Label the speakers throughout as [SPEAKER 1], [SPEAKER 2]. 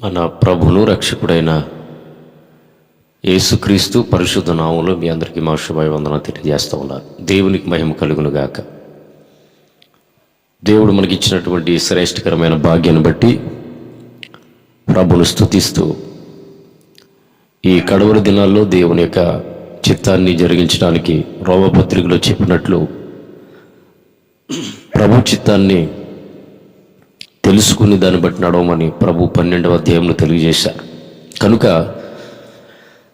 [SPEAKER 1] మన ప్రభును రక్షకుడైన యేసుక్రీస్తు పరిశుద్ధ నామంలో మీ అందరికీ మా శుభాభివందన తెలియజేస్తూ ఉన్నారు దేవునికి మహిమ కలుగును గాక. దేవుడు మనకి ఇచ్చినటువంటి శ్రేష్టకరమైన భాగ్యాన్ని బట్టి ప్రభును స్థుతిస్తూ ఈ కడవరి దినాల్లో దేవుని యొక్క చిత్తాన్ని జరిగించడానికి రోమపత్రికలో చెప్పినట్లు ప్రభు చిత్తాన్ని తెలుసుకుని దాన్ని బట్టి నడవమని ప్రభు పన్నెండవ అధ్యాయంలో తెలియజేశారు. కనుక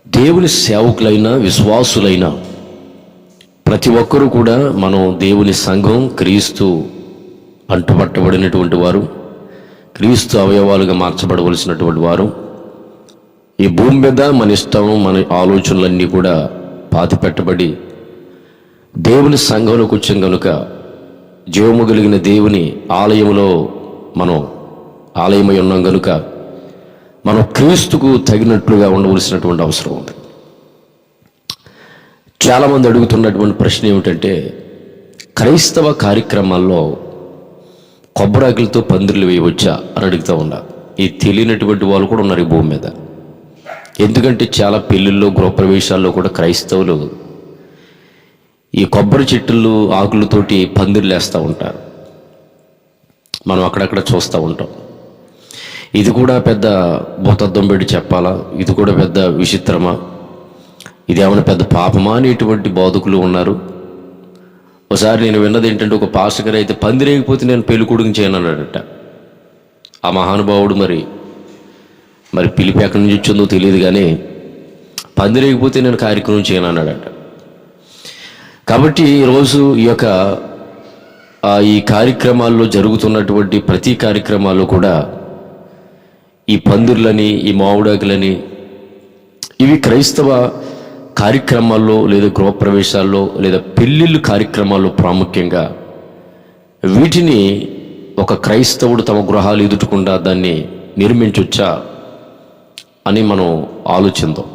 [SPEAKER 1] దేవుని సేవకులైన విశ్వాసులైన ప్రతి ఒక్కరూ కూడా మనం దేవుని సంఘం క్రీస్తు అంటుపట్టబడినటువంటి వారు క్రీస్తు అవయవాలుగా మార్చబడవలసినటువంటి వారు ఈ భూమి మీద మన ఇష్టం మన ఆలోచనలన్నీ కూడా పాతి పెట్టబడి దేవుని సంఘంలోకి వచ్చాం కనుక జీవము కలిగిన దేవుని ఆలయంలో మనం ఆలయమై ఉన్నాం కనుక మనం క్రీస్తుకు తగినట్లుగా ఉండవలసినటువంటి అవసరం ఉంది. చాలామంది అడుగుతున్నటువంటి ప్రశ్న ఏమిటంటే క్రైస్తవ కార్యక్రమాల్లో కొబ్బరాకులతో పందిర్లు వేయవచ్చా అని అడుగుతూ ఉన్నా. ఈ తెలియనటువంటి వాళ్ళు కూడా ఉన్నారు ఈ భూమి మీద. ఎందుకంటే చాలా పెళ్ళిళ్ళు గృహప్రవేశాల్లో కూడా క్రైస్తవులు ఈ కొబ్బరి చెట్టులు ఆకులతోటి పందిర్లు వేస్తూ ఉంటారు. మనం అక్కడక్కడ చూస్తూ ఉంటాం. ఇది కూడా పెద్ద భూతద్దం పెట్టి చెప్పాలా? ఇది కూడా పెద్ద విచిత్రమా? ఇది ఏమైనా పెద్ద పాపమా అనేటువంటి బోధకులు ఉన్నారు. ఒకసారి నేను విన్నది ఏంటంటే ఒక పాస్టర్ గారు అయితే పందిరేగిపోతే నేను పెళ్ళి చేయనన్నాడట చేయను ఆ మహానుభావుడు మరి మరి పిలిపి ఎక్కడి నుంచి వచ్చిందో తెలియదు కానీ పందిరేగిపోతే నేను కార్యక్రమం చేయనన్నాడట కాబట్టి ఈరోజు ఈ యొక్క ఈ కార్యక్రమాల్లో జరుగుతున్నటువంటి ప్రతి కార్యక్రమాల్లో కూడా ఈ పందిర్లని ఈ మామిడాకులని ఇవి క్రైస్తవ కార్యక్రమాల్లో లేదా గృహప్రవేశాల్లో లేదా పెళ్ళిళ్ళు కార్యక్రమాల్లో ప్రాముఖ్యంగా వీటిని ఒక క్రైస్తవుడు తమ గృహాలు ఎదుటకుండా దాన్ని నిర్మించొచ్చా అని మనం ఆలోచిందాం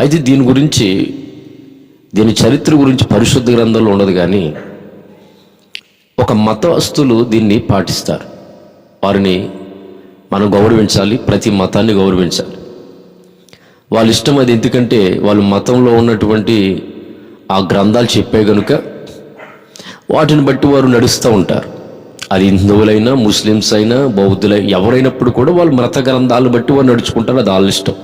[SPEAKER 1] అయితే దీని గురించి దీని చరిత్ర గురించి పరిశుద్ధ గ్రంథంలో ఉండదు కానీ ఒక మతస్థులు దీన్ని పాటిస్తారు. వారిని మనం గౌరవించాలి ప్రతి మతాన్ని గౌరవించాలి. వాళ్ళ ఇష్టం అది ఎందుకంటే వాళ్ళు మతంలో ఉన్నటువంటి ఆ గ్రంథాలు చెప్పే గనుక వాటిని బట్టి వారు నడుస్తూ ఉంటారు. అది హిందువులైనా ముస్లిమ్స్ అయినా బౌద్ధులై ఎవరైనప్పుడు కూడా వాళ్ళు మత గ్రంథాలను బట్టి వారు నడుచుకుంటారు అది వాళ్ళ ఇష్టం.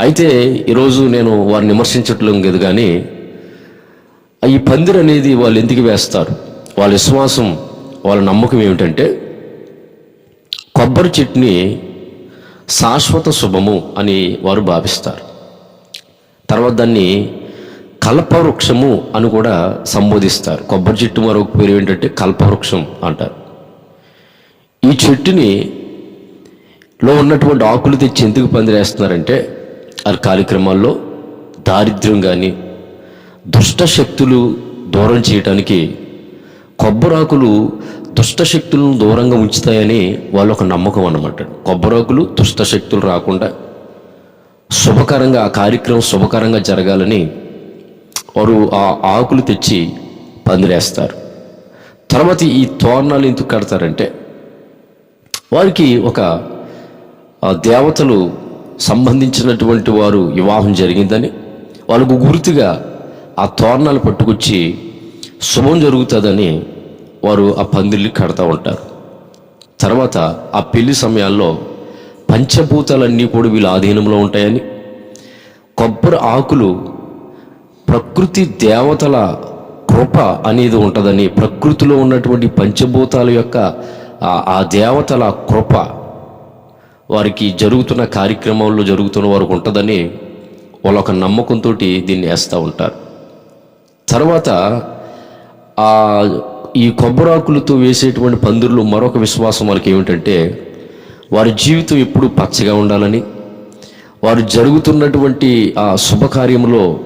[SPEAKER 1] అయితే ఈరోజు నేను వారిని విమర్శించట్లేదు కానీ ఈ పందిరు అనేది వాళ్ళు ఎందుకు వేస్తారు? వాళ్ళ విశ్వాసం వాళ్ళ నమ్మకం ఏమిటంటే కొబ్బరి చెట్టుని శాశ్వత శుభము అని వారు భావిస్తారు. తర్వాత దాన్ని కల్పవృక్షము అని కూడా సంబోధిస్తారు. కొబ్బరి చెట్టు మరొక పేరు ఏంటంటే కల్పవృక్షం అంటారు. ఈ చెట్టుని లో ఉన్నటువంటి ఆకులు తెచ్చి ఎందుకు పందిరేస్తున్నారంటే ఆ కార్యక్రమాల్లో దారిద్ర్యం కానీ దుష్ట శక్తులు దూరం చేయటానికి కొబ్బరాకులు దుష్ట శక్తులను దూరంగా ఉంచుతాయని వాళ్ళ ఒక నమ్మకం అన్నమాట. కొబ్బరాకులు దుష్ట శక్తులు రాకుండా శుభకరంగా ఆ కార్యక్రమం శుభకరంగా జరగాలని వారు ఆ ఆకులు తెచ్చి పందిరేస్తారు. తర్వాత ఈ తోరణాలు ఎందుకు కడతారంటే వారికి ఒక దేవతలు సంబంధించినటువంటి వారు వివాహం జరిగిందని వాళ్ళకు గుర్తుగా ఆ తోరణాలు పట్టుకొచ్చి శుభం జరుగుతుందని వారు ఆ పందిళ్ళు కడతా ఉంటారు. తర్వాత ఆ పెళ్ళి సమయాల్లో పంచభూతాలన్నీ కూడా వీళ్ళ ఆధీనంలో ఉంటాయని కొబ్బరి ఆకులు ప్రకృతి దేవతల కృప అనేది ఉంటుందని ప్రకృతిలో ఉన్నటువంటి పంచభూతాల యొక్క ఆ- దేవతల కృప వారికి జరుగుతున్న కార్యక్రమంలో జరుగుతున్న వారికి ఉంటుందని వాళ్ళ ఒక నమ్మకంతో దీన్ని వేస్తూ ఉంటారు. తర్వాత ఆ ఈ కొబ్బరాకులతో వేసేటువంటి పందిర్లు మరొక విశ్వాసం వాళ్ళకి ఏమిటంటే వారి జీవితం ఎప్పుడు పచ్చగా ఉండాలని వారు జరుగుతున్నటువంటి ఆ శుభకార్యంలో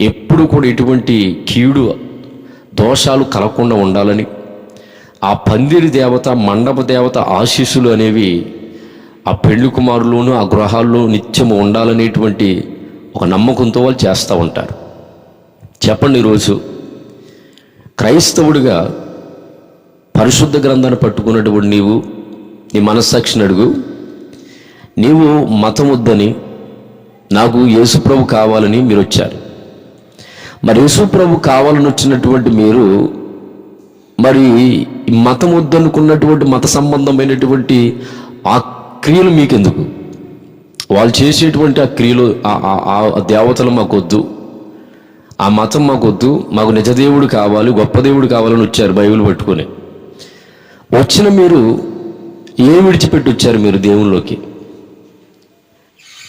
[SPEAKER 1] ఎప్పుడు కూడా ఎటువంటి కీడు దోషాలు కలగకుండా ఉండాలని ఆ పందిరి దేవత మండప దేవత ఆశీస్సులు అనేవి ఆ పెళ్ళి కుమారులోను ఆ గృహాల్లో నిత్యము ఉండాలనేటువంటి ఒక నమ్మకంతో వాళ్ళు చేస్తూ ఉంటారు. చెప్పండి ఈరోజు. క్రైస్తవుడిగా పరిశుద్ధ గ్రంథాన్ని పట్టుకున్నటువంటి నీవు నీ మనస్సాక్షిని అడుగు. నీవు మతం వద్దని నాకు యేసుప్రభు కావాలని మీరు వచ్చారు మరి యేసుప్రభు కావాలని వచ్చినటువంటి మీరు మరి మతం వద్దనుకున్నటువంటి మత సంబంధమైనటువంటి ఆ క్రియలు మీకెందుకు? వాళ్ళు చేసేటువంటి ఆ క్రియలు ఆ- ఆ దేవతలు మాకొద్దు. ఆ మతం మాకొద్దు మాకు నిజదేవుడు కావాలి గొప్ప దేవుడు కావాలని వచ్చారు బైబిల్ పట్టుకొని. వచ్చిన మీరు ఏం విడిచిపెట్టి వచ్చారు మీరు దేవుళ్ళలోకి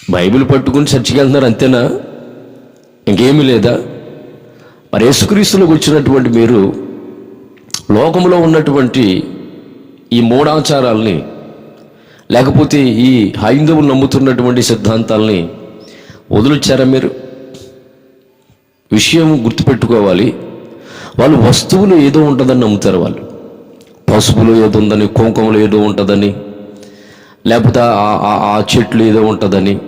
[SPEAKER 1] బైబిల్ పట్టుకుని చర్చికి వెళ్తున్నారు అంతేనా? ఇంకేమీ లేదా? మరి యేసుక్రీస్తులోకి వచ్చినటువంటి మీరు లోకంలో ఉన్నటువంటి ఈ మూఢాచారాల్ని లేకపోతే ఈ హైందవులు నమ్ముతున్నటువంటి సిద్ధాంతాల్ని వదిలిచ్చారా మీరు? విషయం గుర్తుపెట్టుకోవాలి. వాళ్ళు వస్తువులు ఏదో ఉంటుందని నమ్ముతారు వాళ్ళు. పసుపులో ఏదో ఉందని కుంకుమలో ఏదో ఉంటుందని లేకపోతే ఆ- ఆ- ఆ చెట్లు ఏదో ఉంటుందని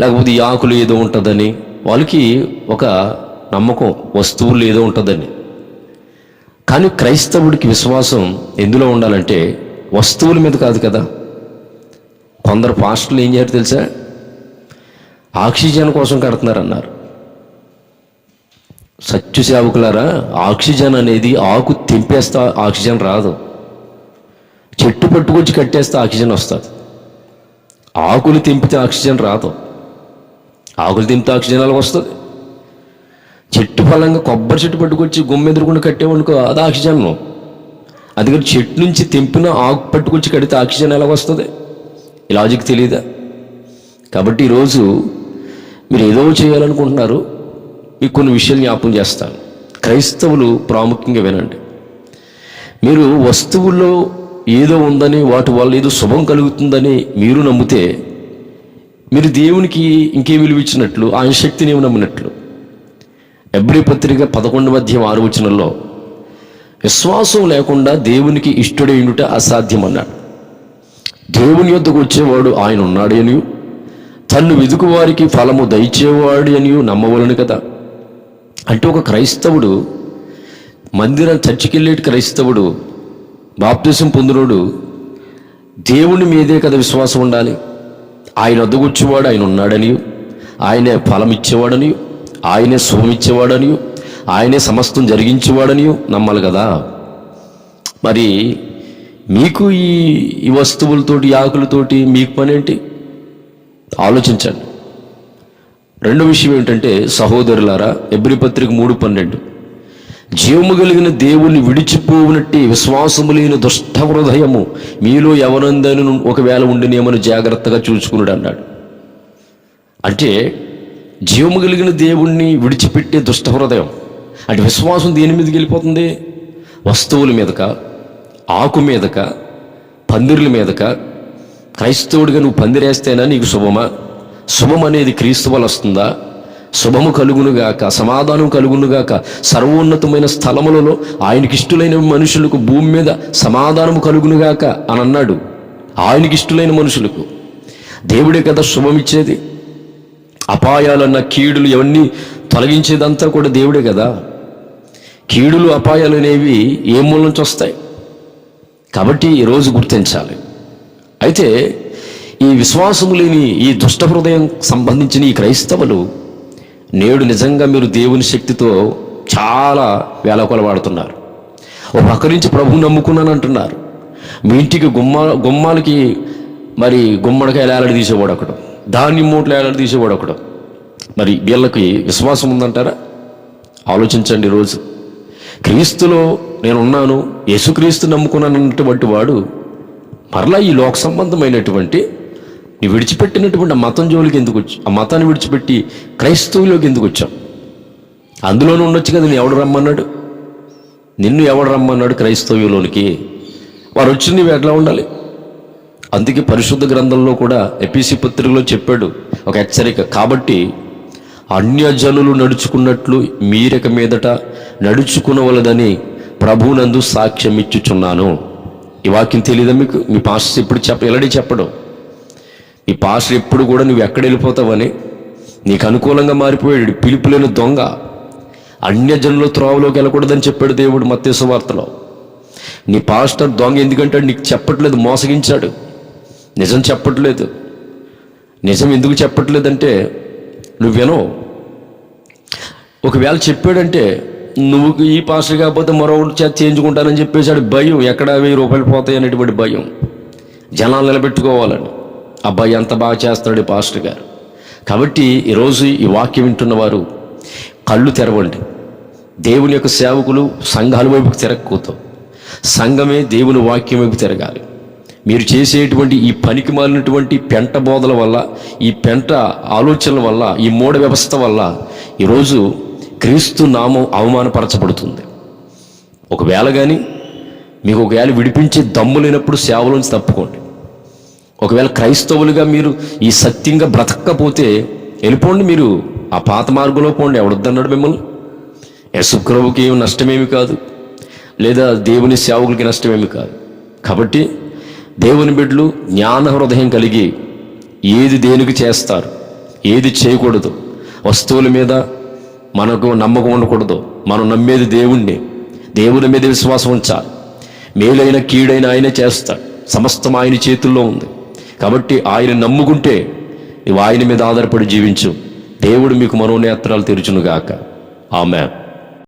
[SPEAKER 1] లేకపోతే ఈ ఆకులు ఏదో ఉంటుందని వాళ్ళకి ఒక నమ్మకం వస్తువులు ఏదో ఉంటుందని. కానీ క్రైస్తవుడికి విశ్వాసం ఎందులో ఉండాలంటే వస్తువుల మీద కాదు కదా. కొందరు పాస్టర్లు ఏం చేయారు తెలుసా? ఆక్సిజన్ కోసం కడుతున్నారన్నారు. సత్య సేవకులారా ఆక్సిజన్ అనేది ఆకు తెంపేస్తే ఆక్సిజన్ రాదు. చెట్టు పట్టుకొచ్చి కట్టేస్తే ఆక్సిజన్ వస్తుంది. ఆకులు తెంపితే ఆక్సిజన్ రాదు. ఆకులు తెంపితే ఆక్సిజన్ ఎలా వస్తుంది? చెట్టు ఫలంగా కొబ్బరి చెట్టు పట్టుకొచ్చి గుమ్మ ఎదురుకుండా కట్టేవనుకో అది ఆక్సిజన్. అందుకని చెట్టు నుంచి తెంపిన ఆకు పట్టుకొచ్చి కడితే ఆక్సిజన్ ఎలా వస్తుంది? లాజిక్ తెలియదా కాబట్టి ఈరోజు మీరు ఏదో చేయాలనుకుంటున్నారు. మీకు కొన్ని విషయాలు జ్ఞాపం చేస్తాను. క్రైస్తవులు ప్రాముఖ్యంగా వినండి. మీరు వస్తువుల్లో ఏదో ఉందని వాటి వల్ల ఏదో శుభం కలుగుతుందని మీరు నమ్మితే మీరు దేవునికి ఇంకేం విలువిచ్చినట్లు ఆయన శక్తిని ఏమి నమ్మినట్లు? ఎబ్రి పత్రిక పదకొండు మధ్య ఆరు వచనంలో విశ్వాసం లేకుండా దేవునికి ఇష్టడైనట అసాధ్యం అన్నాడు దేవుని యొద్దకు వచ్చేవాడు ఆయన ఉన్నాడు అని తన్ను వెదుకు వారికి ఫలము దయచేవాడు అని నమ్మవలను కదా? అంటే ఒక క్రైస్తవుడు మందిరం చర్చికెళ్ళేటి క్రైస్తవుడు బాప్తిసం పొందినోడు దేవుని మీదే కదా విశ్వాసం ఉండాలి. ఆయన అద్దగొచ్చేవాడు ఆయన ఉన్నాడని ఆయనే ఫలం ఇచ్చేవాడని ఆయనే శుభం ఇచ్చేవాడని ఆయనే సమస్తం జరిగించేవాడని నమ్మాలి కదా? మరి మీకు ఈ ఈ వస్తువులతోటి ఆకులతోటి మీకు పని ఏంటి ఆలోచించండి. రెండో విషయం ఏంటంటే సహోదరులారా ఎబ్రి పత్రిక మూడు పన్నెండు. జీవము కలిగిన దేవుని విడిచిపోవునట్టి విశ్వాసము లేని దుష్ట హృదయము మీలో ఎవరందైనా ఒకవేళ ఉండినేమని జాగ్రత్తగా చూసుకున్నాడు అన్నాడు. అంటే జీవము కలిగిన దేవుణ్ణి విడిచిపెట్టే దుష్ట హృదయం. అంటే విశ్వాసం దేని మీదకి వెళ్ళిపోతుంది? వస్తువుల మీదక ఆకు మీదక పందిర్ల మీదక. క్రైస్తవుడిగా నువ్వు పందిరేస్తేనా నీకు శుభమా? శుభం అనేది క్రీస్తు వల్ల వస్తుందా? శుభము కలుగునుగాక సమాధానం కలుగునుగాక సర్వోన్నతమైన స్థలములలో ఆయనకి ఇష్టులైన మనుషులకు భూమి మీద సమాధానము కలుగునుగాక అని అన్నాడు. ఆయనకి ఇష్టులైన మనుషులకు. దేవుడే కదా శుభం ఇచ్చేది అపాయాలన్న కీడులు ఇవన్నీ తొలగించేదంతా కూడా దేవుడే కదా. కీడులు అపాయాలు అనేవి ఏ మూల నుంచి వస్తాయి? కాబట్టి ఈరోజు గుర్తించాలి. అయితే ఈ విశ్వాసము లేని ఈ దుష్ట హృదయం సంబంధించిన ఈ క్రైస్తవులు నేడు నిజంగా మీరు దేవుని శక్తితో చాలా వేలకొలవాడుతున్నారు ఓ పక్క నుంచి ప్రభువు నమ్ముకున్నాను అంటున్నారు. మీ ఇంటికి గుమ్మ గుమ్మాలకి మరి గుమ్మడికాయలు ఏలాడి తీసేవాడు ఒకడు ధాన్యం మూటలు ఏలాడి తీసేవాడు ఒకడు. మరి వీళ్ళకి విశ్వాసం ఉందంటారా? ఆలోచించండి రోజు క్రీస్తులో నేనున్నాను యేసుక్రీస్తు నమ్ముకున్నాను అన్నటువంటి వాడు మరలా ఈ లోక సంబంధమైనటువంటి నీ విడిచిపెట్టినటువంటి మతం జోలికి ఎందుకు వచ్చి ఆ మతాన్ని విడిచిపెట్టి క్రైస్తవులోకి ఎందుకు వచ్చాం అందులోనే ఉండొచ్చు కదా నేను ఎవడు రమ్మన్నాడు? నిన్ను ఎవడు రమ్మన్నాడు క్రైస్తవ్యంలోనికి వారు వచ్చి నీవు ఎట్లా ఉండాలి? అందుకే పరిశుద్ధ గ్రంథంలో కూడా ఎపిసి పత్రికలో చెప్పాడు ఒక హెచ్చరిక. కాబట్టి అన్యజనులు నడుచుకున్నట్లు మీరక మీదట నడుచుకునవలదని ప్రభునందు సాక్ష్యం ఇచ్చుచున్నాను ఈ వాక్యం తెలియదా మీకు? మీ పాస్టర్ ఇప్పుడు చెప్ప ఎలాంటి చెప్పడం? ఈ పాస్టర్ ఎప్పుడు కూడా నువ్వు ఎక్కడ వెళ్ళిపోతావని నీకు అనుకూలంగా మారిపోయాడు. పిలుపు లేని దొంగ అన్యజనుల త్రోవలోకి వెళ్ళకూడదని చెప్పాడు దేవుడు మత్స్య వార్తలో. నీ పాస్టర్ దొంగ ఎందుకంటే నీకు చెప్పట్లేదు మోసగించాడు. నిజం చెప్పట్లేదు. నిజం ఎందుకు చెప్పట్లేదంటే నువ్వు వినవు. ఒకవేళ చెప్పాడంటే నువ్వు ఈ పాస్టర్ కాకపోతే మరొకటి చేత చేయించుకుంటానని చెప్పేసాడు భయం. ఎక్కడ వెయ్యి రూపాయలు పోతాయి అనేటువంటి భయం. జనాలు నిలబెట్టుకోవాలని. అబ్బాయి ఎంత బాగా చేస్తున్నాడు పాస్టర్ గారు. కాబట్టి ఈరోజు ఈ వాక్యం వింటున్న వారు కళ్ళు తెరవండి. దేవుని యొక్క సేవకులు సంఘాల వైపుకు తిరగకూడదు. సంఘమే దేవుని వాక్యం వైపు తిరగాలి. మీరు చేసేటువంటి ఈ పనికి మాలినటువంటి పెంట బోధల వల్ల ఈ పెంట ఆలోచనల వల్ల ఈ మూఢ వ్యవస్థ వల్ల ఈరోజు క్రీస్తు నామం అవమానపరచబడుతుంది. ఒకవేళ కానీ మీకు ఒకవేళ విడిపించే దమ్ము లేనప్పుడు సేవలోంచి తప్పుకోండి. ఒకవేళ క్రైస్తవులుగా మీరు ఈ సత్యంగా బ్రతకపోతే వెళ్ళిపోండి మీరు. ఆ పాత మార్గంలో పోండి. ఎవడొద్దన్నాడు మిమ్మల్ని? యశుక్రవుకి ఏమి నష్టమేమి కాదు. లేదా దేవుని సేవకులకి నష్టమేమి కాదు. కాబట్టి దేవుని బిడ్డలు జ్ఞాన హృదయం కలిగి ఏది దేనికి చేస్తారు? ఏది చేయకూడదు? వస్తువుల మీద మనకు నమ్మకం ఉండకూడదు. మనం నమ్మేది దేవుణ్ణి. దేవుని మీద విశ్వాసం ఉంచాలి. మేలైన కీడైన ఆయనే చేస్తాడు. సమస్తం ఆయన చేతుల్లో ఉంది. కాబట్టి ఆయన నమ్ముకుంటే నువ్వు ఆయన మీద ఆధారపడి జీవించు. దేవుడు మీకు మనోనేత్రాలు తెరుచునుగాక. ఆమె